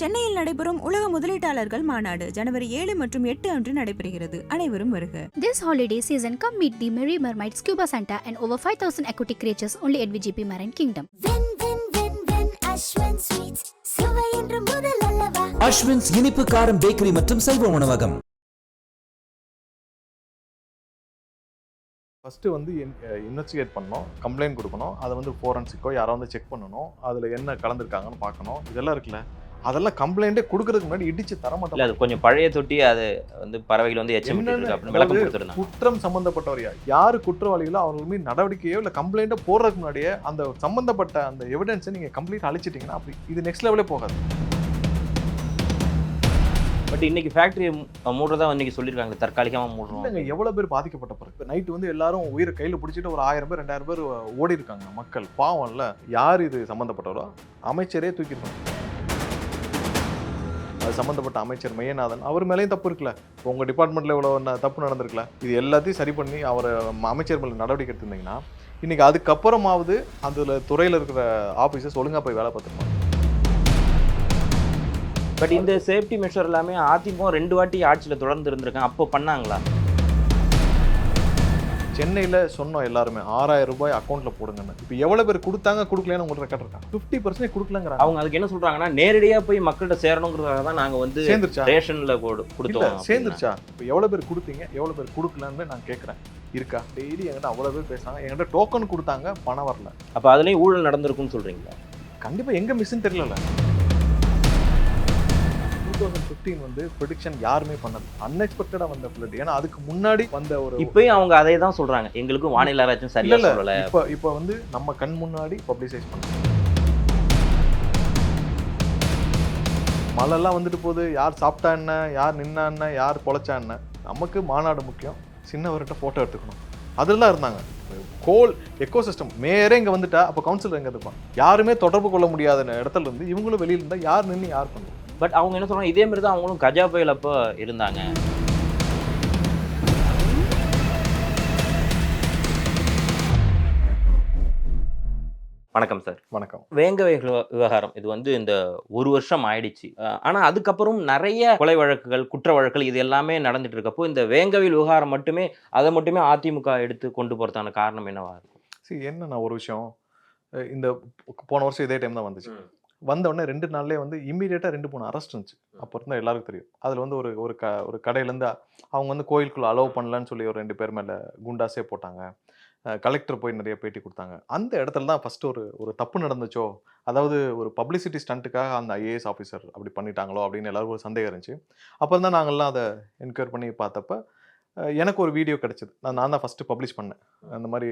சென்னையில் நடைபெறும் உலக முதலீட்டாளர்கள் மாநாடு ஜனவரி ஏழு மற்றும் எட்டு அன்று நடைபெறுகிறது. அனைவரும் வருக. This holiday season, come meet the Merry Mermaid Scuba Santa and over 5,000 aquatic creatures only at VGP Marine Kingdom. வென் வென் வென் வென் அஸ்வன் ஸ்வீட்ஸ் சுவை என்று முதல் அல்லவா? அஸ்வின்ஸ் இனிப்பு காரம் பேக்கரி மற்றும் சைவ உணவகம். ஃபஸ்ட்டு வந்து இன்வெஸ்டிகேட் பண்ணணும் கம்ப்ளைண்ட் கொடுக்கணும் அதை வந்து ஃபோரன்சிக்கோ யாரோ வந்து செக் பண்ணணும் அதில் என்ன கலந்துருக்காங்கன்னு பார்க்கணும் இதெல்லாம் இருக்குல்ல? அதெல்லாம் கம்ப்ளைண்ட்டே கொடுக்கறதுக்கு முன்னாடி இடிச்சு தர மாட்டோம். அது கொஞ்சம் பழைய தொட்டி அது வந்து பறவைகள் வந்து எச்சம் குற்றம் சம்பந்தப்பட்டவர் யார்? குற்றவாளிகளோ அவங்க மீது நடவடிக்கையோ இல்லை கம்ப்ளைண்ட்டோ போடுறதுக்கு முன்னாடியே அந்த சம்பந்தப்பட்ட அந்த எவிடன்ஸை நீங்கள் கம்ப்ளீட் அழிச்சிட்டிங்கன்னா அப்படி இது நெக்ஸ்ட் லெவலே போகாது. பட் இன்னைக்கு ஃபேக்டரி மூடுறதா இன்னைக்கு சொல்லியிருக்காங்க தற்காலிகமா மூடுறோம் இல்லைங்க எவ்வளோ பேர் பாதிக்கப்பட்ட பிறகு? நைட்டு வந்து எல்லாரும் உயிரை கையில் பிடிச்சிட்டு ஒரு ஆயிரம் பேர் ரெண்டாயிரம் பேர் ஓடி இருக்காங்க மக்கள் பாவம்ல யார் இது சம்மந்தப்பட்டவரோ அமைச்சரே தூக்கியிருக்காங்க அது சம்மந்தப்பட்ட அமைச்சர் மையநாதன் அவர் மேலேயும் தப்பு இருக்குல்ல? உங்கள் டிபார்ட்மெண்ட்டில் இவ்வளோ தப்பு நடந்திருக்குல்ல? இது எல்லாத்தையும் சரி பண்ணி அவர் அமைச்சர் மேலே நடவடிக்கை எடுத்திருந்தீங்கன்னா இன்றைக்கி அதுக்கப்புறமாவது அந்த துறையில் இருக்கிற ஆஃபீஸர்ஸ் ஒழுங்காக போய் வேலை பார்த்துருப்பாங்க. பட் இந்த சேஃப்டி மெஷர் எல்லாமே அதிமுக ரெண்டு வாட்டி ஆட்சியில் தொடர்ந்து இருந்திருக்கேன் அப்போ பண்ணாங்களா? சென்னையில் சொன்னோம் எல்லாருமே ஆறாயிரம் ரூபாய் அக்கௌண்ட்டில் போடுங்கன்னு. இப்போ எவ்வளோ பேர் கொடுத்தாங்க கொடுக்கலன்னு உங்களுக்கு இருக்கா ஃபிஃப்டி பர்சன்டேஜ் கொடுக்கலங்கிறாங்க. அவங்க அதுக்கு என்ன சொல்றாங்கன்னா நேரடியா போய் மக்கள்கிட்ட சேரணுங்கிறதுக்காக தான் நாங்க வந்து சேர்ந்துருச்சா? ரேஷன்ல கொடுத்தோம். சேர்ந்துருச்சா? இப்போ எவ்வளோ பேர் கொடுத்தீங்க எவ்வளோ பேர் கொடுக்கலன்னு நான் கேட்குறேன் இருக்கா? டெய்லி என்கிட்ட அவ்வளோ பேர் பேசுறாங்க. என்கிட்ட டோக்கன் கொடுத்தாங்க பணம் வரல. அப்ப அதுலயும் ஊழல் நடந்திருக்கும்னு சொல்றீங்களா? கண்டிப்பாக எங்கே மிஸ்ன்னு தெரியல தௌசண்ட் ஃபிஃப்டீன் வந்து ப்ரிடிக்ஷன் யாருமே பண்ணது அன்எக்ஸ்பெக்டடாக வந்த ஃப்ளட் ஏன்னா அதுக்கு முன்னாடி வந்த ஒரு இப்பயும் அவங்க அதே தான் சொல்றாங்க. எங்களுக்கு வானிலை ஆராய்ச்சும் இல்ல சரியா இல்ல சொல்லல. இப்போ இப்போ வந்து நம்ம கண் முன்னாடி பப்ளிசைஸ் பண்ணோம் மழைலாம் வந்துட்டு போகுது. யார் சாப்பிட்டா என்ன? யார் நின்னா என்ன? யார் பொழைச்சா என்ன? நமக்கு மாநாடு முக்கியம். சின்னவர்கிட்ட ஃபோட்டோ எடுத்துக்கணும். அதெல்லாம் இருந்தாங்க. கோல் எக்கோ சிஸ்டம் மேயரே இங்கே வந்துட்டா அப்போ கவுன்சிலர் எங்கே இருப்பான்? யாருமே தொடர்பு கொள்ள முடியாத இடத்துல இருந்து இவங்களும் வெளியில் இருந்தால் யார் நின்று யார் பண்ணுவோம் பட் அவங்க என்ன சொல்றாங்க இதே மாதிரி தான் அவங்களும் கஜா புயல் அப்போ இருந்தாங்க. வணக்கம் சார் வணக்கம். வேங்கவை விவ- விவகாரம். இது வந்து இந்த ஒரு வருஷம் ஆயிடுச்சு. அஹ் ஆனா அதுக்கப்புறம் நிறைய கொலை வழக்குகள் குற்ற வழக்குகள் இது எல்லாமே நடந்துட்டு இருக்கப்போ இந்த வேங்கவில் விவகாரம் மட்டுமே அதை மட்டுமே அதிமுக எடுத்து கொண்டு போறதுக்கான காரணம் என்னவா இருக்கும்? சரி என்னண்ணா ஒரு விஷயம்? இந்த போன வருஷம் இதே டைம் தான் வந்துச்சு. வந்த உடனே ரெண்டு நாள்லயே வந்து இம்மீடியட்டாக ரெண்டு மூணு அரெஸ்ட் இருந்துச்சு. அப்போ இருந்தால் எல்லாருக்கும் தெரியும். அதில் வந்து ஒரு ஒரு க ஒரு கடையிலேருந்து அவங்க வந்து கோயிலுக்குள்ள அலோவ் பண்ணலன்னு சொல்லி ஒரு ரெண்டு பேர் மேலே குண்டாஸே போட்டாங்க. கலெக்டர் போய் நிறைய பேட்டி கொடுத்தாங்க. அந்த இடத்துல தான் ஃபஸ்ட்டு ஒரு ஒரு தப்பு நடந்துச்சோ? அதாவது ஒரு பப்ளிசிட்டி ஸ்டண்ட்டுக்காக அந்த ஐஏஎஸ் ஆஃபீஸர் அப்படி பண்ணிட்டாங்களோ? அப்படின்னு எல்லாருக்கும் ஒரு சந்தேகம் இருந்துச்சு. அப்புறம் தான் நாங்கள்லாம் அதை என்கொயர் பண்ணி பார்த்தப்ப எனக்கு ஒரு வீடியோ கிடச்சிது. நான் நான் தான் ஃபஸ்ட்டு பப்ளிஷ் பண்ணேன். அந்த மாதிரி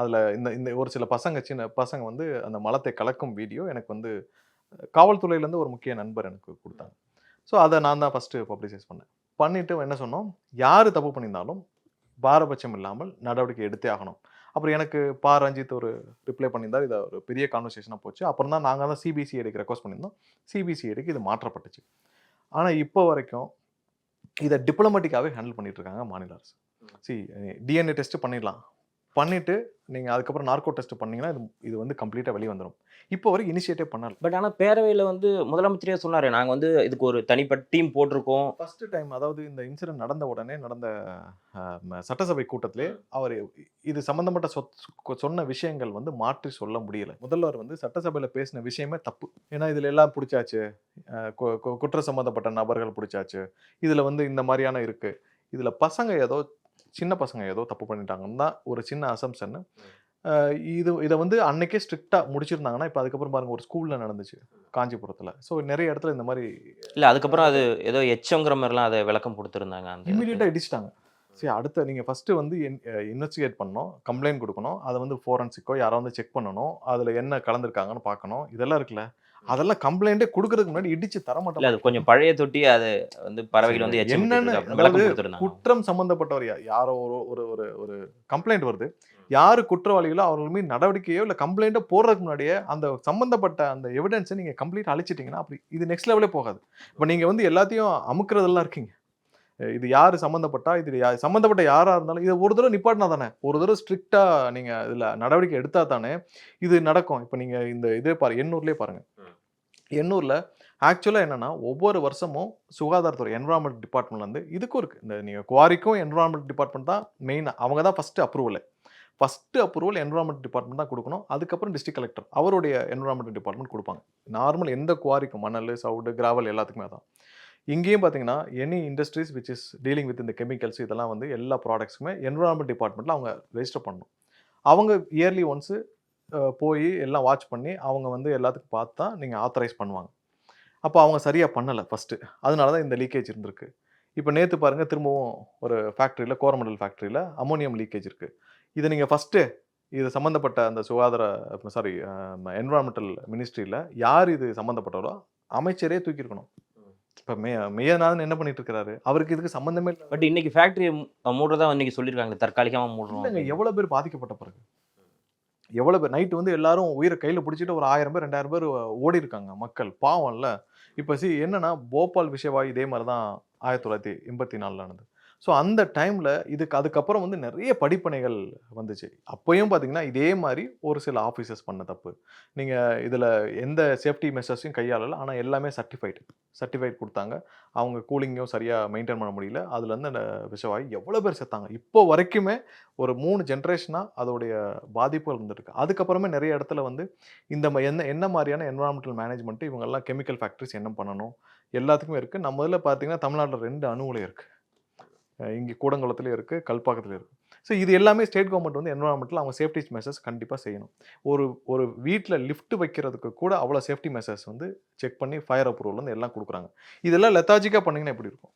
அதில் இந்த இந்த ஒரு சில பசங்க சின்ன பசங்க வந்து அந்த மலத்தை கலக்கும் வீடியோ எனக்கு வந்து காவல்துறையிலேருந்து ஒரு முக்கிய நண்பர் எனக்கு கொடுத்தாங்க. ஸோ அதை நான் தான் ஃபஸ்ட்டு பப்ளிசைஸ் பண்ணேன். பண்ணிவிட்டு என்ன சொன்னோம்? யார் தப்பு பண்ணியிருந்தாலும் பாரபட்சம் இல்லாமல் நடவடிக்கை எடுத்தே ஆகணும். அப்புறம் எனக்கு பா. ரஞ்சித் ஒரு ரிப்ளை பண்ணியிருந்தார். இதை ஒரு பெரிய கான்வர்சேஷனாக போச்சு. அப்புறம் தான் நாங்கள் தான் சிபிசிஐடிக்கு ரெக்வஸ்ட் பண்ணியிருந்தோம். சிபிசிஐடிக்கு இது மாற்றப்பட்டுச்சு. ஆனால் இப்போ வரைக்கும் இதை டிப்ளமேட்டிக்காகவே ஹேண்டில் பண்ணிட்டு இருக்காங்க மாநில அரசு. சி டிஎன்ஏ டெஸ்ட் பண்ணிடலாம். பண்ணிட்டு நீங்கள் அதுக்கப்புறம் நார்கோ டெஸ்ட் பண்ணீங்கன்னா இது இது வந்து கம்ப்ளீட்டாக வெளியே வந்துடும் இப்போ வரைக்கும் இனிஷியேட்டிவ் பண்ணல. பட் ஆனா பேரவையில வந்து முதலமைச்சரே சொன்னாரு நாங்க வந்து இதுக்கு ஒரு தனிப்பட்ட டீம் போட்டிருக்கோம். ஃபர்ஸ்ட் டைம் அதாவது இந்த இன்சிடென்ட் நடந்த உடனே நடந்த சட்டசபை கூட்டத்திலே அவர் இது சம்பந்தப்பட்ட சொத் சொன்ன விஷயங்கள் வந்து மாற்றி சொல்ல முடியல. முதல்வர் வந்து சட்டசபையில் பேசின விஷயமே தப்பு. ஏன்னா இதில் எல்லாம் பிடிச்சாச்சு. அஹ், கு- கு- குற்றம் சம்பந்தப்பட்ட நபர்கள் பிடிச்சாச்சு. இதில் வந்து இந்த மாதிரியான இருக்கு. இதில் பசங்க ஏதோ சின்ன பசங்க ஏதோ தப்பு பண்ணிட்டாங்கன்னு தான் ஒரு சின்ன அசம்ஷன் இது இதை வந்து அன்னைக்கே ஸ்ட்ரிக்டாக முடிச்சிருந்தாங்கன்னா இப்போ அதுக்கப்புறம் பாருங்க ஒரு ஸ்கூலில் நடந்துச்சு காஞ்சிபுரத்தில். ஸோ நிறைய இடத்துல இந்த மாதிரி இல்ல அதுக்கப்புறம் அது ஏதோ எச்சங்கிற மாதிரிலாம் அதை விளக்கம் கொடுத்துருந்தாங்க அந்த இமீடியட்டாக இடிச்சிட்டாங்க. சரி அடுத்த நீங்கள் ஃபஸ்ட்டு வந்து இன்வெஸ்டிகேட் பண்ணணும் கம்ப்ளைண்ட் கொடுக்கணும் அதை வந்து ஃபோரன்சிக்கோ யாரோ வந்து செக் பண்ணணும் அதில் என்ன கலந்துருக்காங்கன்னு பார்க்கணும் இதெல்லாம் இருக்குல்ல? அதெல்லாம் கம்ப்ளைண்ட்டே கொடுக்கறதுக்கு முன்னாடி இடிச்சு தர மாட்டோம். அது கொஞ்சம் பழைய தொட்டி அது வந்து பறவைகள் வந்து என்னன்னு குற்றம் சம்பந்தப்பட்டவர் யாரோ ஒரு ஒரு ஒரு ஒரு கம்ப்ளைண்ட் வருது. யார் குற்றவாளிகளோ அவர்கள் மீது நடவடிக்கையோ இல்லை கம்ப்ளைண்ட்டோ போடுறதுக்கு முன்னாடியே அந்த சம்பந்தப்பட்ட அந்த எவிடன்ஸை நீங்கள் கம்ப்ளீட் அழிச்சிட்டிங்கன்னா அப்படி இது நெக்ஸ்ட் லெவலே போகாது. இப்போ நீங்கள் வந்து எல்லாத்தையும் அமுக்குறதெல்லாம் இருக்கீங்க. இது யார் சம்மந்தப்பட்டா இது யா சம்மந்தப்பட்ட யாராக இருந்தாலும் இதை ஒரு தடவை நிப்பாட்டினா தானே? ஒரு தடவை ஸ்ட்ரிக்டாக நீங்கள் இதில் நடவடிக்கை எடுத்தா தானே இது நடக்கும். இப்போ நீங்கள் இந்த இதே பாரு எண்ணூர்லேயே பாருங்கள் எண்ணூரில் ஆக்சுவலாக என்னென்னா ஒவ்வொரு வருஷமும் சுகாதாரத்துறை என்வரான்மெண்ட் டிபார்ட்மெண்ட்லேருந்து இதுக்கும் இருக்குது இந்த நீங்கள் குவாரிக்கும் என்வரான்மெண்ட் டிபார்ட்மெண்ட் தான் மெயின் அவங்க தான் first approval first approval environment department தான் கொடுக்கணும். அதுக்கப்புறம் டிஸ்ட்ரிக்ட் கலெக்டர் அவருடைய என்வரான்மெண்ட் டிபார்ட்மெண்ட் கொடுப்பாங்க. நார்மல் எந்த குவாரிக்கும் மணல் சவுடு கிராவல் எல்லாத்துக்குமே தான் இங்கேயும் பார்த்தீங்கன்னா any industries which is dealing with இந்த கெமிக்கல்ஸ் இதெல்லாம் வந்து எல்லா ப்ராடக்ட்ஸுமே என்வரான்மெண்ட் டிபார்ட்மெண்ட்டில் அவங்க ரெஜிஸ்டர் பண்ணணும். அவங்க இயர்லி ஒன்ஸு போய் எல்லாம் வாட்ச் பண்ணி அவங்க வந்து எல்லாத்துக்கும் பார்த்து தான் நீங்கள் ஆத்தரைஸ் பண்ணுவாங்க. அப்போ அவங்க சரியாக பண்ணலை ஃபஸ்ட்டு அதனால தான் இந்த லீக்கேஜ் இருந்திருக்கு. இப்போ நேற்று பாருங்கள் திரும்பவும் ஒரு ஃபேக்ட்ரியில் கோரமண்டல் ஃபேக்ட்ரியில் அமோனியம் லீக்கேஜ் இருக்குது இதை நீங்கள் ஃபஸ்ட்டு இது சம்மந்தப்பட்ட அந்த சுகாதார சாரி என்வரான்மெண்டல் மினிஸ்ட்ரியில் யார் இது சம்மந்தப்பட்டவரோ அமைச்சரே தூக்கியிருக்கணும். இப்போ மே மெய்யநாதன் என்ன பண்ணிட்டு இருக்கிறாரு? அவருக்கு இதுக்கு சம்மந்தமே இல்லை. பட் இன்னைக்கு ஃபேக்டரி மூடுறதா இன்னைக்கு சொல்லியிருக்காங்க தற்காலிகமாக மூடுறோம் எவ்வளோ பேர் பாதிக்கப்பட்ட பிறகு? எவ்வளோ பேர் நைட்டு வந்து எல்லாரும் உயிரை கையில் பிடிச்சிட்டு ஒரு ஆயிரம் பேர் ரெண்டாயிரம் பேர் ஓடி இருக்காங்க மக்கள் பாவம்ல. இப்போ சி என்னன்னா போபால் விஷயவாய் இதே மாதிரி தான் ஆயிரத்தி தொள்ளாயிரத்தி எண்பத்தி நாலில் நடந்தது. ஸோ அந்த டைமில் இதுக்கு அதுக்கப்புறம் வந்து நிறைய படிப்பனைகள் வந்துச்சு. அப்போயும் பார்த்தீங்கன்னா இதே மாதிரி ஒரு சில ஆஃபீஸர்ஸ் பண்ண தப்பு. நீங்கள் இதில் எந்த சேஃப்டி மெஷர்ஸையும் கையாளலை ஆனால் எல்லாமே சர்டிஃபைடு சர்டிஃபைட் கொடுத்தாங்க. அவங்க கூலிங்கும் சரியாக மெயின்டைன் பண்ண முடியல. அதுலேருந்து அந்த விஷவாயு எவ்வளோ பேர் செத்தாங்க. இப்போ வரைக்குமே ஒரு மூணு ஜென்ரேஷனாக அதோடைய பாதிப்புகள் இருந்திருக்கு அதுக்கப்புறமே நிறைய இடத்துல வந்து இந்த ம- என்ன என்ன மாதிரியான என்வரான்மெண்டல் மேனேஜ்மெண்ட்டு இவங்கெல்லாம் கெமிக்கல் ஃபேக்ட்ரிஸ் என்ன பண்ணணும்? எல்லாத்துக்குமே இருக்குது நம்ம இதில் பார்த்தீங்கன்னா தமிழ்நாட்டில் ரெண்டு அணுகுலையும் இருக்குது இங்கே கூடங்குளத்துலேயும் இருக்குது கல்பாக்கத்துலேயும் இருக்குது ஸோ இது எல்லாமே ஸ்டேட் கவர்மெண்ட் வந்து என்வரான்மெண்ட்டில் அவங்க சேஃப்டி மெஷர்ஸ் கண்டிப்பாக செய்யணும். ஒரு ஒரு வீட்டில் லிஃப்ட் வைக்கிறதுக்கு கூட அவ்வளோ சேஃப்டி மெஷர்ஸ் வந்து செக் பண்ணி ஃபயர் அப்ரூவல் வந்து எல்லாம் கொடுக்குறாங்க. இதெல்லாம் லெத்தாஜிக்காக பண்ணிங்கன்னா எப்படி இருக்கும்?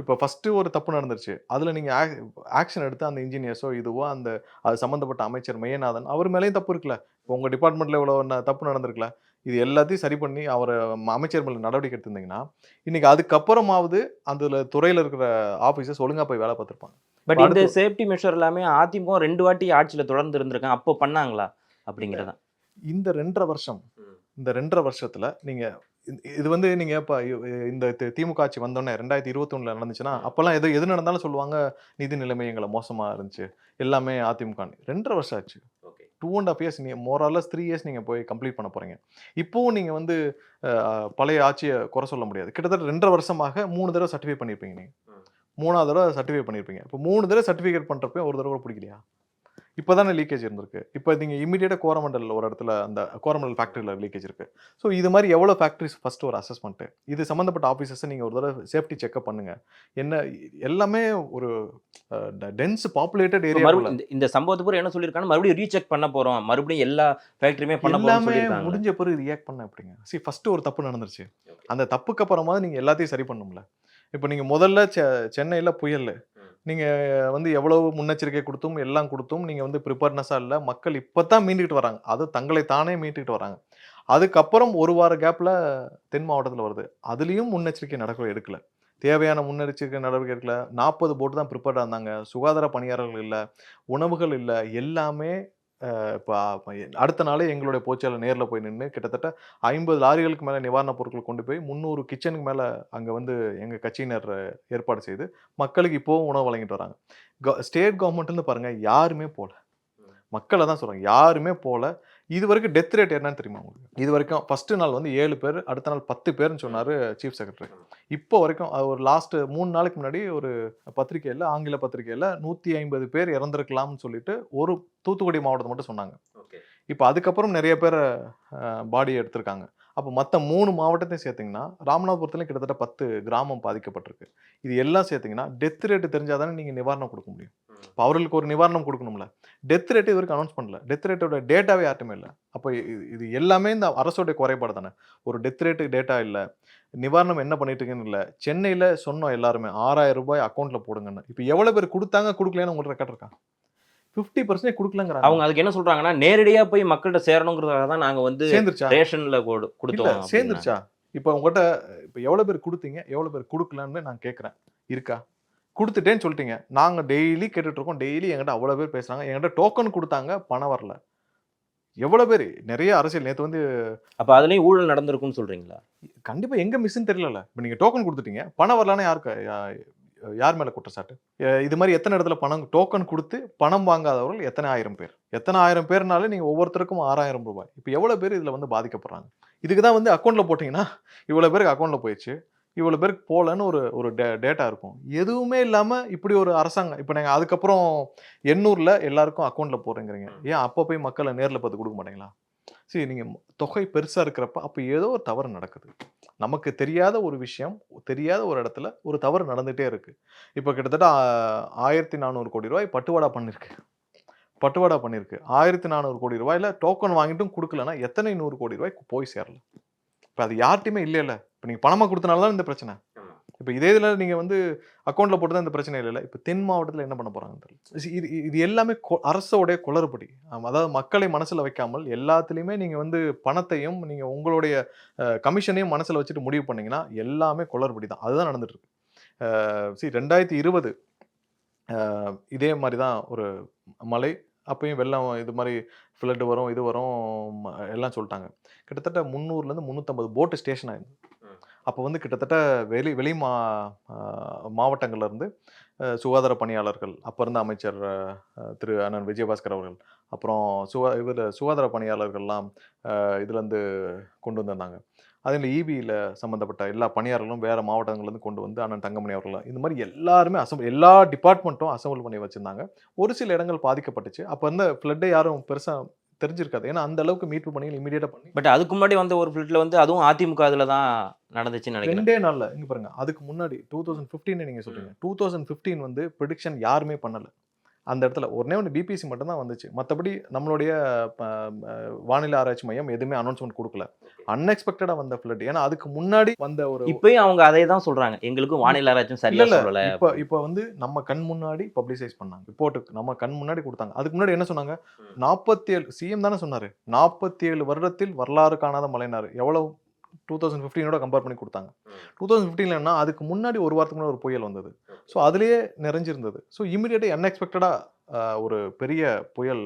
இப்போ ஃபஸ்ட்டு ஒரு தப்பு நடந்துருச்சு. அதில் நீங்கள் ஆக்ஷன் எடுத்து அந்த இன்ஜினியர்ஸோ இதுவோ அந்த அது சம்மந்தப்பட்ட அமைச்சர் மெய்யநாதன் அவர் மேலேயும் தப்பு இருக்குல்ல? உங்கள் டிபார்ட்மெண்ட்டில் இவ்வளோ தப்பு நடந்திருக்குல்ல? இது எல்லாத்தையும் சரி பண்ணி அவரை அமைச்சர் மேலே நடவடிக்கை எடுத்திருந்தீங்கன்னா இன்னைக்கு அதுக்கப்புறமாவது அந்த துறையில் இருக்கிற ஆஃபீஸர்ஸ் ஒழுங்காக போய் வேலை பார்த்துருப்பாங்க. பட் இந்த சேஃப்டி மெஷர் எல்லாமே அதிமுக ரெண்டு வாட்டி ஆட்சியில் தொடர்ந்து இருந்திருக்காங்க. அப்போ பண்ணாங்களா? அப்படிங்கிறதா. இந்த ரெண்டரை வருஷம். இந்த ரெண்டரை வருஷத்துல நீங்க இந்த- இது வந்து நீங்க இப்ப இந்த திமுக ஆட்சி வந்தோடனே ரெண்டாயிரத்தி இருபத்தொன்னுல நடந்துச்சுன்னா அப்பெல்லாம் எது எது நடந்தாலும் சொல்லுவாங்க நிதி நிலைமை எங்களை மோசமா இருந்துச்சு. எல்லாமே அதிமுக. ரெண்டரை வருஷம் ஆச்சு. டூ அண்ட் ஆஃப் இயர்ஸ் நீங்கள் மோரலஸ் த்ரீ இயர்ஸ் நீங்கள் போய் கம்ப்ளீட் பண்ண போகிறீங்க இப்போவும் நீங்கள் வந்து பழைய ஆட்சியை குறை சொல்ல முடியாது. கிட்டத்தட்ட ரெண்டரை வருஷமாக மூணு தடவை சர்டிஃபை பண்ணியிருப்பீங்க நீங்கள். மூணாவது தடவை சர்டிஃபை பண்ணியிருப்பீங்க இப்போ மூணு தடவை சர்டிஃபிகேட் பண்ணுறப்ப ஒரு தடவை கூட பிடிக்கலையா? இப்போ தானே லீக்கேஜ் இருந்திருக்கு. இப்போ நீங்கள் இமீடியட்டாக கோரமண்டல் ஒரு இடத்துல அந்த கோரமண்டல் ஃபேக்ட்ரியில் லீக்கேஜ் இருக்குது ஸோ இது மாதிரி எவ்வளோ ஃபேக்ட்ரிஸ் ஃபஸ்ட்டு ஒரு அசஸ்மெண்ட்டு இது சம்மந்தப்பட்ட ஆஃபீஸர்ஸை நீங்கள் ஒரு தடவை சேஃப்டி செக்அப் பண்ணுங்கள் என்ன எல்லாமே ஒரு டென்ஸ் பாப்புலேட்டட் ஏரியா இந்த- சம்பவத்து பூரா என்ன சொல்லியிருக்காங்க மறுபடியும் ரீசெக் பண்ண போறோம். மறுபடியும் எல்லா ஃபேக்டரியுமே பண்ண எல்லாமே முடிஞ்ச பிறகு ரியாக்ட் பண்ண எப்படிங்க? சி ஃபர்ஸ்ட் ஒரு தப்பு நடந்துருச்சு. அந்த தப்புக்கு அப்புறமா நீங்க எல்லாத்தையும் சரி பண்ணும்ல இப்போ நீங்க முதல்ல சென்னையில புயல். நீங்கள் வந்து எவ்வளவு முன்னெச்சரிக்கை கொடுத்தும் எல்லாம் கொடுத்தும் நீங்கள் வந்து ப்ரிப்பேர்னஸாக இல்லை மக்கள் இப்போ தான் மீண்டுக்கிட்டு வராங்க. அது தங்களை தானே மீட்டுக்கிட்டு வராங்க. அதுக்கப்புறம் ஒரு வார கேப்பில் தென் மாவட்டத்தில் வருது. அதுலேயும் முன்னெச்சரிக்கை நடக்க எடுக்கல. தேவையான முன்னெச்சரிக்கை நடவடிக்கை எடுக்கல. நாற்பது போட்டு தான் ப்ரிப்பேர்டாக இருந்தாங்க. சுகாதார பணியாளர்கள் இல்லை உணவுகள் இல்லை எல்லாமே இப்போ அடுத்த நாளே எங்களுடைய போச்சாளர் நேரில் போய் நின்று கிட்டத்தட்ட ஐம்பது லாரிகளுக்கு மேலே நிவாரணப் பொருட்கள் கொண்டு போய் முந்நூறு கிச்சனுக்கு மேலே அங்கே வந்து எங்கள் கட்சியினர் ஏற்பாடு செய்து மக்களுக்கு இப்போவும் உணவு வழங்கிட்டு வராங்க. ஸ்டேட் கவர்மெண்ட்லேருந்து பாருங்கள் யாருமே போகல மக்களை தான் சொல்கிறாங்க யாருமே போகல இது வரைக்கும் டெத் ரேட் என்னன்னு தெரியுமா உங்களுக்கு? இது வரைக்கும் ஃபர்ஸ்ட் நாள் வந்து ஏழு பேர் அடுத்த நாள் பத்து பேர்னு சொன்னார் சீஃப் செக்ரட்டரி இப்போ வரைக்கும் ஒரு லாஸ்ட் மூணு நாளைக்கு முன்னாடி ஒரு பத்திரிக்கையில் ஆங்கில பத்திரிக்கையில் நூற்றி ஐம்பது பேர் இறந்துருக்கலாம்னு சொல்லிட்டு ஒரு தூத்துக்குடி மாவட்டத்தை மட்டும் சொன்னாங்க. இப்போ அதுக்கப்புறம் நிறைய பேர் பாடி எடுத்திருக்காங்க. அப்போ மற்ற மூணு மாவட்டத்தையும் சேர்த்திங்கன்னா ராமநாதபுரத்துலையும் கிட்டத்தட்ட பத்து கிராமம் பாதிக்கப்பட்டிருக்கு. இது எல்லாம் சேர்த்திங்கன்னா டெத் ரேட்டு தெரிஞ்சால் தானே நீங்கள் நிவாரணம் கொடுக்க முடியும். இப்போ அவர்களுக்கு ஒரு நிவாரணம் கொடுக்கணும்ல. டெத் ரேட் இது வரைக்கும் அனௌன்ஸ் பண்ணல டெத் ரேட்டோட டேட்டாவே யார்ட்டுமே இல்லை. அப்போ இது எல்லாமே இந்த அரசோடைய குறைபாடு தானே. ஒரு டெத் ரேட்டு டேட்டா இல்லை. நிவாரணம் என்ன பண்ணிட்டு இருக்கீங்கன்னு இல்லை. சென்னையில் சொன்னோம் எல்லாருமே ஆறாயிரம் ரூபாய் அக்கௌண்ட்டில் போடுங்கன்னு. இப்போ எவ்வளோ பேர் கொடுத்தாங்க கொடுக்கலன்னு உங்களுக்கு ரெக்கார்ட் இருக்கா? ஃபிஃப்டி பர்சன்டேஜ் கொடுக்கலங்கிறாங்க. அவங்க அதுக்கு என்ன சொல்றாங்கன்னா நேரடியா போய் மக்கள்கிட்ட சேரணுங்கிறதுக்காக தான் நாங்க வந்து சேர்ந்துருச்சா? ரேஷன்ல கொடுத்தோம். சேர்ந்துருச்சா? இப்போ உங்ககிட்ட இப்போ எவ்வளோ பேர் கொடுத்தீங்க எவ்வளோ பேர் கொடுக்கலன்னு நான் கேட்குறேன். இருக்கா? கொடுத்துட்டேன்னு சொல்லிட்டீங்க. நாங்கள் டெய்லி கேட்டுட்டு இருக்கோம் டெய்லி என்கிட்ட அவ்வளோ பேர் பேசுகிறாங்க என்கிட்ட டோக்கன் கொடுத்தாங்க பணம் வரல. எவ்வளோ பேர்? நிறைய அரசியல். நேற்று வந்து அப்ப அதுலயும் ஊழல் நடந்திருக்கும்னு சொல்றீங்களா? கண்டிப்பாக எங்கே மிஸ்ன்னு தெரியல இப்போ நீங்கள் டோக்கன் கொடுத்துட்டீங்க. பணம் வரலன்னா யாருக்கு? யார் மேலே குற்றச்சாட்டு இது மாதிரி எத்தனை இடத்துல பணம் டோக்கன் கொடுத்து பணம் வாங்காதவர்கள் எத்தனை ஆயிரம் பேர்? எத்தனை ஆயிரம் பேர்னாலே நீங்கள் ஒவ்வொருத்தருக்கும் ஆறாயிரம் ரூபாய். இப்போ எவ்வளோ பேர் இதில் வந்து பாதிக்கப்படுறாங்க? இதுக்கு தான் வந்து அக்கௌண்ட்டில் போட்டிங்கன்னா இவ்வளோ பேருக்கு அக்கௌண்ட்டில் போயிடுச்சு. இவ்வளோ பேருக்கு போகலன்னு ஒரு ஒரு டே டேட்டா இருக்கும். எதுவுமே இல்லாமல் இப்படி ஒரு அரசாங்கம் இப்போ நீங்கள் அதுக்கப்புறம் எண்ணூரில் எல்லாருக்கும் அக்கௌண்ட்டில் போடுறேங்கிறீங்க. ஏன் அப்போ போய் மக்களை நேரில் பார்த்து கொடுக்க மாட்டீங்களா? சரி நீங்கள் தொகை பெருசாக இருக்கிறப்ப அப்போ ஏதோ ஒரு தவறு நடக்குது. நமக்கு தெரியாத ஒரு விஷயம் தெரியாத ஒரு இடத்துல ஒரு தவறு நடந்துகிட்டே இருக்கு. இப்போ கிட்டத்தட்ட ஆயிரத்தி நானூறு கோடி ரூபாய் பட்டுவாடா பண்ணிருக்கு. பட்டுவாடா பண்ணியிருக்கு ஆயிரத்தி நானூறு கோடி ரூபாயில டோக்கன் வாங்கிட்டும் கொடுக்கலன்னா எத்தனை நூறு கோடி ரூபாய் போய் சேரல? இப்போ அது யார்ட்டையுமே இல்லைல்ல இப்போ நீங்கள் பணமாக கொடுத்தனால தான் இந்த பிரச்சனை. இப்போ இதே இதில் நீங்கள் வந்து அக்கௌண்ட்டில் போட்டு தான் இந்த பிரச்சனை இல்லைல்ல. இப்போ தென் மாவட்டத்தில் என்ன பண்ண போகிறாங்கன்னு தெரியல. இது இது- எல்லாமே கொ- அரசோடைய குளறுபடி. அதாவது மக்களை மனசில் வைக்காமல் எல்லாத்துலேயுமே நீங்கள் வந்து பணத்தையும் நீங்கள் உங்களுடைய கமிஷனையும் மனசில் வச்சுட்டு முடிவு பண்ணீங்கன்னா எல்லாமே குளறுபடி தான். அதுதான் நடந்துட்டு இருக்கு சரி ரெண்டாயிரத்தி இருபது இதே மாதிரி தான் ஒரு மழை அப்பயும் வெள்ளம் இது மாதிரி ஃப்ளட் வரும் இது வரும் ம- எல்லாம் சொல்லிட்டாங்க. கிட்டத்தட்ட முந்நூறுலேருந்து முந்நூற்றம்பது போட்டு ஸ்டேஷன் ஆயிருந்தது. அப்போ வந்து கிட்டத்தட்ட வெளி வெளி மா மாவட்டங்கள்லேருந்து இருந்து சுகாதார பணியாளர்கள் அப்போ இருந்த அமைச்சர் திரு அண்ணன் விஜயபாஸ்கர் அவர்கள் அப்புறம் சுகா இவர் சுகாதார பணியாளர்கள்லாம் இதுலேருந்து கொண்டு வந்திருந்தாங்க. அதில் இபியில் சம்மந்தப்பட்ட எல்லா பணியாளர்களும் வேறு மாவட்டங்கள்லேருந்து கொண்டு வந்து அண்ணன் தங்கமணி அவர்கள் இந்த மாதிரி எல்லாருமே அசம்பிள் எல்லா டிபார்ட்மெண்ட்டும் அசம்பிள் பண்ணி வச்சுருந்தாங்க. ஒரு சில இடங்கள் பாதிக்கப்பட்டுச்சு. அப்போ இருந்த ஃப்ளட்டை யாரும் பெருசாக தெரிஞ்சிருக்காது. ஏன்னா அந்த அளவுக்கு மீட்பு பணிகள் இமீடியட்டாக பண்ணி பட் அதுக்கு முன்னாடி வந்த ஒரு ஃபிளிட்ல வந்து அதுவும் அதிமுக இதுல தான் நடந்துச்சுன்னு நினைக்கிறேன். ரெண்டே நாள்ல இங்க பாருங்க. அதுக்கு முன்னாடி டூ தௌசண்ட் ஃபிஃப்டீன் நீங்க சொல்றீங்க. டூ தௌசண்ட் ஃபிஃப்டீன் வந்து ப்ரிடிக்ஷன் யாருமே பண்ணல. அந்த இடத்துல. ஒன்னே ஒன்று பிபிசி மட்டும் தான் வந்துச்சு. மற்றபடி நம்மளுடைய வானிலை ஆராய்ச்சி மையம் எதுவுமே அனௌன்ஸ்மெண்ட் கொடுக்கல. அன்எக்ஸ்பெக்டடா வந்த ஃபிளட் ஏன்னா அதுக்கு முன்னாடி வந்த ஒரு இப்பயும் அவங்க அதே தான் சொல்றாங்க. எங்களுக்கும் வானிலை ஆராய்ச்சும் இல்ல சரியா இல்ல சொல்லல இப்போ இப்போ வந்து நம்ம கண் முன்னாடி பப்ளிசைஸ் பண்ணாங்க. ரிப்போர்ட்டுக்கு நம்ம கண் முன்னாடி கொடுத்தாங்க. அதுக்கு முன்னாடி என்ன சொன்னாங்க? நாற்பத்தி ஏழு சிஎம் தானே சொன்னாரு. நாற்பத்தி ஏழு வருடத்தில் வரலாறு காணாத மழைனாரு எவ்வளவு? டூ தௌசண்ட் ஃபிஃப்டீனோட கம்பேர் பண்ணி கொடுத்தாங்க. டூ தௌசண்ட் ஃபிஃப்டீன்லன்னா அதுக்கு முன்னாடி ஒரு வாரத்துக்கு முன்னாடி ஒரு புயல் வந்தது. ஸோ அதுலேயே நிறைஞ்சிருந்தது. ஸோ இமீடியட்டாக அன்எக்ஸ்பெக்டடாக ஒரு பெரிய புயல்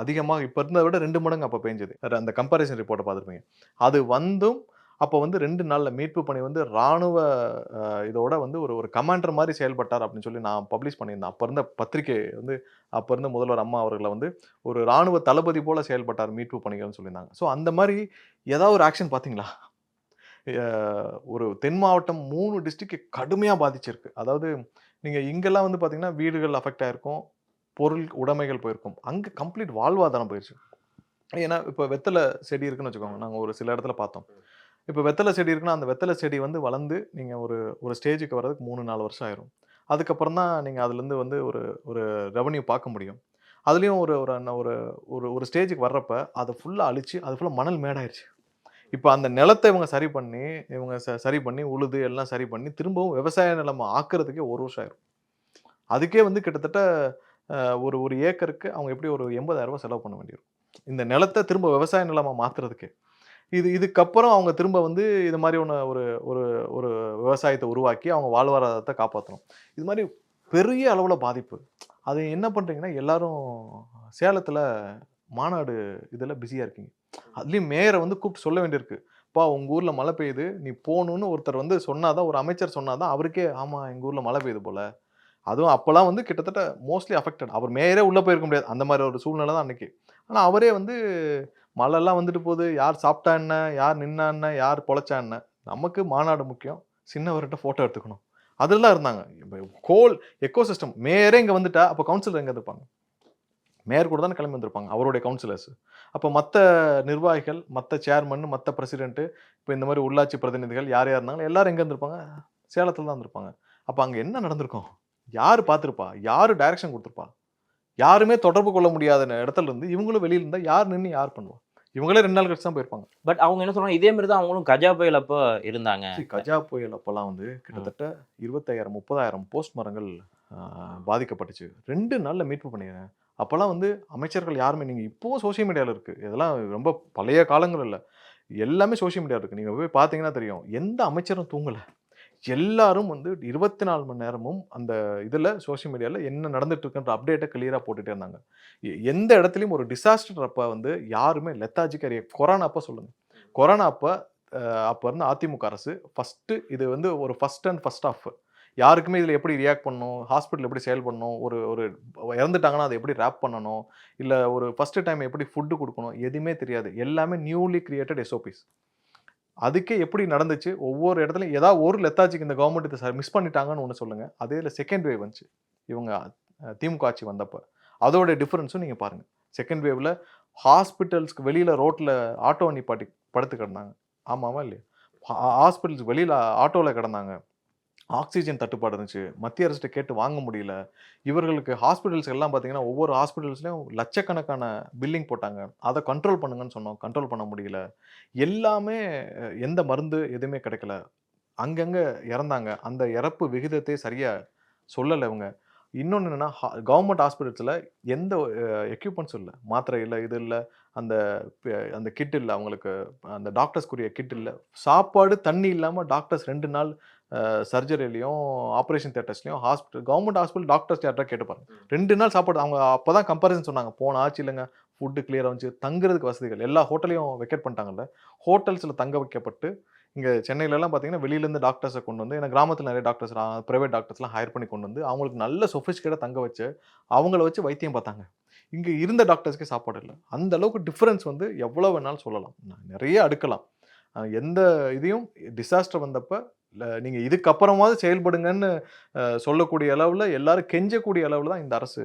அதிகமாக இப்போ இருந்ததை விட ரெண்டு மடங்கு அப்போ பெஞ்சது. அந்த கம்பாரிசன் ரிப்போர்ட்டை பார்த்துருப்பீங்க. அது வந்தும் அப்போ வந்து ரெண்டு நாளில் மீட்பு பணி வந்து ராணுவ இதோட வந்து ஒரு ஒரு கமாண்டர் மாதிரி செயல்பட்டார் அப்படின்னு சொல்லி நான் பப்ளிஷ் பண்ணியிருந்தேன். அப்போ இருந்த பத்திரிகை வந்து அப்போ இருந்த முதல்வர் அம்மா அவர்களை வந்து ஒரு ராணுவ தளபதி போல் செயல்பட்டார் மீட்பு பணிகள்னு சொல்லியிருந்தாங்க. ஸோ அந்த மாதிரி ஏதாவது ஒரு ஆக்ஷன் பார்த்தீங்களா? ஒரு தென் மாவட்டம் மூணு டிஸ்ட்ரிக்ட் கடுமையாக பாதிச்சிருக்கு. அதாவது நீங்கள் இங்கெல்லாம் வந்து பார்த்தீங்கன்னா வீடுகள் அஃபெக்ட் ஆயிருக்கும் பொருள் உடைமைகள் போயிருக்கும். அங்கே கம்ப்ளீட் வாழ்வாதாரம் போயிடுச்சு ஏன்னா இப்போ வெத்தலை செடி இருக்குன்னு வச்சுக்கோங்க நாங்கள் ஒரு சில இடத்துல பார்த்தோம். இப்போ வெத்தலை செடி இருக்குன்னா அந்த வெத்தலை செடி வந்து வளர்ந்து நீங்கள் ஒரு ஒரு ஸ்டேஜுக்கு வர்றதுக்கு மூணு நாலு வருஷம் ஆயிரும். அதுக்கப்புறம் தான் நீங்கள் அதுலேருந்து வந்து ஒரு ஒரு ரெவன்யூ பார்க்க முடியும். அதுலேயும் ஒரு ஒரு ஒரு ஒரு ஸ்டேஜுக்கு வர்றப்ப அதை ஃபுல்லாக அழிச்சு அது ஃபுல்லாக மணல் மேடாயிருச்சு. இப்போ அந்த நிலத்தை இவங்க சரி பண்ணி இவங்க ச சரி பண்ணி உழுது எல்லாம் சரி பண்ணி திரும்பவும் விவசாய நிலம் ஆக்குறதுக்கே ஒரு வருஷம் ஆயிரும். அதுக்கே வந்து கிட்டத்தட்ட ஒரு ஒரு ஏக்கருக்கு அவங்க எப்படி ஒரு எண்பதாயிரரூபா செலவு பண்ண வேண்டியிருக்கும் இந்த நிலத்தை திரும்ப விவசாய நிலமாக மாற்றுறதுக்கு இது இதுக்கப்புறம் அவங்க திரும்ப வந்து இது மாதிரி ஒன்று ஒரு ஒரு ஒரு விவசாயத்தை உருவாக்கி அவங்க வாழ்வாதாரத்தை காப்பாற்றணும் இது மாதிரி பெரிய அளவில் பாதிப்பு. அது என்ன பண்ணுறீங்கன்னா எல்லாரும் சேலத்தில் மாநாடு இதில் பிஸியாக இருக்கீங்க. அதுலேயும் மேயரை வந்து கூப்பிட்டு சொல்ல வேண்டியிருக்கு. பா உங்கள் ஊரில் மழை பெய்யுது. நீ போகணுன்னு ஒருத்தர் வந்து சொன்னாதான் ஒரு அமைச்சர் சொன்னாதான் அவருக்கே ஆமாம் எங்கள் ஊரில் மழை பெய்யுது போல. அதுவும் அப்போல்லாம் வந்து கிட்டத்தட்ட மோஸ்ட்லி அஃபெக்டட் அவர் மேயரே உள்ளே போயிருக்க முடியாது. அந்த மாதிரி ஒரு சூழ்நிலை தான் அன்றைக்கி ஆனால் அவரே வந்து மழைலாம் வந்துட்டு போகுது. யார் சாப்பிட்டா என்ன? யார் நின்னா என்ன? யார் பொழைச்சா என்ன? நமக்கு மாநாடு முக்கியம். சின்னவர்கிட்ட ஃபோட்டோ எடுத்துக்கணும். அதெல்லாம் இருந்தாங்க. இப்போ கோல் எக்கோ சிஸ்டம் மேயரே இங்கே வந்துட்டா அப்போ கவுன்சிலர் எங்கே இருப்பாங்க? மேயர் கூட தானே கிளம்பி வந்திருப்பாங்க அவருடைய கவுன்சிலர்ஸ் அப்போ மற்ற நிர்வாகிகள் மற்ற சேர்மன் மற்ற பிரசிடென்ட்டு இப்போ இந்த மாதிரி உள்ளாட்சி பிரதிநிதிகள் யார் யார் இருந்தாலும் எல்லாரும் எங்கே இருந்திருப்பாங்க? சேலத்தில் தான் இருந்திருப்பாங்க. அப்போ அங்கே என்ன நடந்திருக்கும் யார் பார்த்துருப்பா? யார் டைரக்ஷன் கொடுத்துருப்பா? யாருமே தொடர்பு கொள்ள முடியாத இடத்துல இருந்து இவங்களும் வெளியில இருந்தால் யார் நின்று யார் பண்ணுவா? இவங்களே ரெண்டு நாள் கழிச்சு தான் போயிருப்பாங்க. பட் அவங்க என்ன சொல்றாங்க இதே மாதிரி தான் அவங்களும் கஜா புயல் அப்போ இருந்தாங்க. கஜா புயல் அப்போல்லாம் வந்து கிட்டத்தட்ட இருபத்தாயிரம் முப்பதாயிரம் போஸ்ட் மரங்கள் பாதிக்கப்பட்டுச்சு. ரெண்டு நாளில் மீட்பு பண்ணிடுறேன் அப்போல்லாம் வந்து அமைச்சர்கள் யாருமே நீங்கள் இப்போவும் சோஷியல் மீடியாவில் இருக்குது இதெல்லாம் ரொம்ப பழைய காலங்கள் இல்லை. எல்லாமே சோஷியல் மீடியா இருக்குது நீங்கள் போய் பார்த்தீங்கன்னா தெரியும். எந்த அமைச்சரும் தூங்கலை. எல்லாரும் வந்து இருபத்தி நாலு மணி நேரமும் அந்த இதில் சோஷியல் மீடியாவில் என்ன நடந்துட்டு இருக்குன்ற அப்டேட்டை கிளியராக போட்டுகிட்டே இருந்தாங்க. எந்த இடத்துலையும் ஒரு டிசாஸ்டர் அப்போ வந்து யாருமே லெத்தாஜிக்கு அறிய கொரோனா அப்போ சொல்லுங்கள் கொரோனா அப்போ அப்போ இருந்து அதிமுக அரசு ஃபஸ்ட்டு இது வந்து ஒரு ஃபஸ்ட் அண்ட் ஃபஸ்ட் ஆஃப் யாருக்குமே இதில் எப்படி ரியாக்ட் பண்ணணும்? ஹாஸ்பிட்டல் எப்படி செயல்படணும் ஒரு ஒரு இறந்துட்டாங்கன்னா அதை எப்படி ரேப் பண்ணணும்? இல்லை ஒரு ஃபஸ்ட்டு டைம் எப்படி ஃபுட்டு கொடுக்கணும்? எதுவுமே தெரியாது. எல்லாமே நியூலி கிரியேட்டட் எஸ்ஓபிஸ் அதுக்கே எப்படி நடந்துச்சு? ஒவ்வொரு இடத்துலையும் ஏதாவது ஒரு லெத்தாச்சிக்கு இந்த கவர்மெண்ட் இதை மிஸ் பண்ணிட்டாங்கன்னு ஒன்று சொல்லுங்கள் அதே இதில் செகண்ட் வேவ் வந்துச்சு. இவங்க திமுக ஆட்சி வந்தப்போ. அதோட டிஃப்ரென்ஸும் நீங்கள் பாருங்கள் செகண்ட் வேவில் ஹாஸ்பிட்டல்ஸ்க்கு வெளியில் ரோட்டில் ஆட்டோ நிப்பாட்டி படுத்து கிடந்தாங்க. ஆமாவா இல்லையா? ஹாஸ்பிட்டல்ஸ் வெளியில் ஆட்டோவில் கிடந்தாங்க. ஆக்சிஜன் தட்டுப்பாடு இருந்துச்சு. மத்திய அரசுகிட்ட கேட்டு வாங்க முடியல. இவர்களுக்கு ஹாஸ்பிட்டல்ஸ் எல்லாம் பார்த்தீங்கன்னா ஒவ்வொரு ஹாஸ்பிட்டல்ஸ்லையும் லட்சக்கணக்கான பில்லிங் போட்டாங்க. அதை கண்ட்ரோல் பண்ணுங்கன்னு சொன்னோம். கண்ட்ரோல் பண்ண முடியல. எல்லாமே எந்த மருந்து எதுவுமே கிடைக்கல. அங்கங்கே இறந்தாங்க. அந்த இறப்பு விகிதத்தை சரியாக சொல்லலை இவங்க. இன்னொன்று என்னென்னா கவர்மெண்ட் ஹாஸ்பிட்டல்ஸில் எந்த எக்யூப்மெண்ட்ஸும் இல்லை. மாத்திரை இல்லை இது இல்லை. அந்த அந்த கிட் இல்லை அவங்களுக்கு அந்த டாக்டர்ஸ்க்குரிய கிட் இல்லை சாப்பாடு தண்ணி இல்லாமல் டாக்டர்ஸ் ரெண்டு நாள் சர்ஜரிலையும் ஆப்ரேஷன் தேட்டர்ஸ்லையும் ஹாஸ்பிட்டல் கவர்மெண்ட் ஹாஸ்பிட்டல் டாக்டர்ஸ் யார்ட்டா கேட்டு பாருங்க. ரெண்டு நாள் சாப்பாடு அவங்க அப்போ தான் கம்பேரிசன் சொன்னாங்க. போன ஆச்சு இல்லைங்க. ஃபுட்டு கிளியராக வந்துச்சு. தங்குறதுக்கு வசதிகள். எல்லா ஹோட்டலையும் வெக்கேட் பண்ணிட்டாங்கல்ல. ஹோட்டல்ஸில் தங்க வைக்கப்பட்டு இங்கே சென்னையிலலாம் பார்த்தீங்கன்னா வெளியிலேருந்து டாக்டர்ஸை கொண்டு வந்து ஏன்னா கிராமத்தில் நிறைய டாக்டர்ஸ் ப்ரைவேட் டாக்டர்ஸ்லாம் ஹையர் பண்ணி கொண்டு வந்து அவங்களுக்கு நல்ல சொஃபிஸ்கேட்டாக தங்க வச்சு அவங்கள வச்சு வைத்தியம் பார்த்தாங்க. இங்கே இருந்த டாக்டர்ஸ்க்கே சாப்பாடு இல்லை. அந்த அளவுக்கு டிஃப்ரென்ஸ் வந்து எவ்வளோ வேணாலும் சொல்லலாம். நான் நிறைய அடுக்கலாம். எந்த இதையும் டிசாஸ்டர் வந்தப்போ நீங்கள் இதுக்கப்புறமாவது செயல்படுங்கன்னு சொல்லக்கூடிய அளவில் எல்லாரும் கெஞ்சக்கூடிய அளவில் தான் இந்த அரசு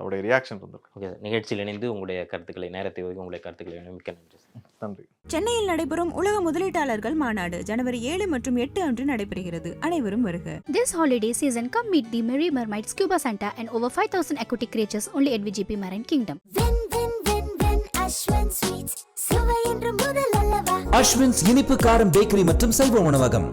அவருடைய ரியாக்ஷன் இருந்திருக்கு ஓகே நிகழ்ச்சியில் இணைந்து உங்களுடைய கருத்துக்களை நேரத்தை ஒதுக்கி உங்களுடைய கருத்துக்களை மிக்க நன்றி நன்றி. சென்னையில் நடைபெறும் உலக முதலீட்டாளர்கள் மாநாடு ஜனவரி ஏழு மற்றும் எட்டு அன்று நடைபெறுகிறது. அனைவரும் வருக. This holiday season, come meet the Merry Mermaid Scuba Santa and over 5,000 aquatic creatures only at VGP Marine Kingdom. வென் வென் வென் வென் அஸ்வன் ஸ்வீட்ஸ் சுவை என்று முதல் அல்லவா? அஸ்வின்ஸ் இனிப்பு காரம் பேக்கரி மற்றும் சைவ உணவகம்.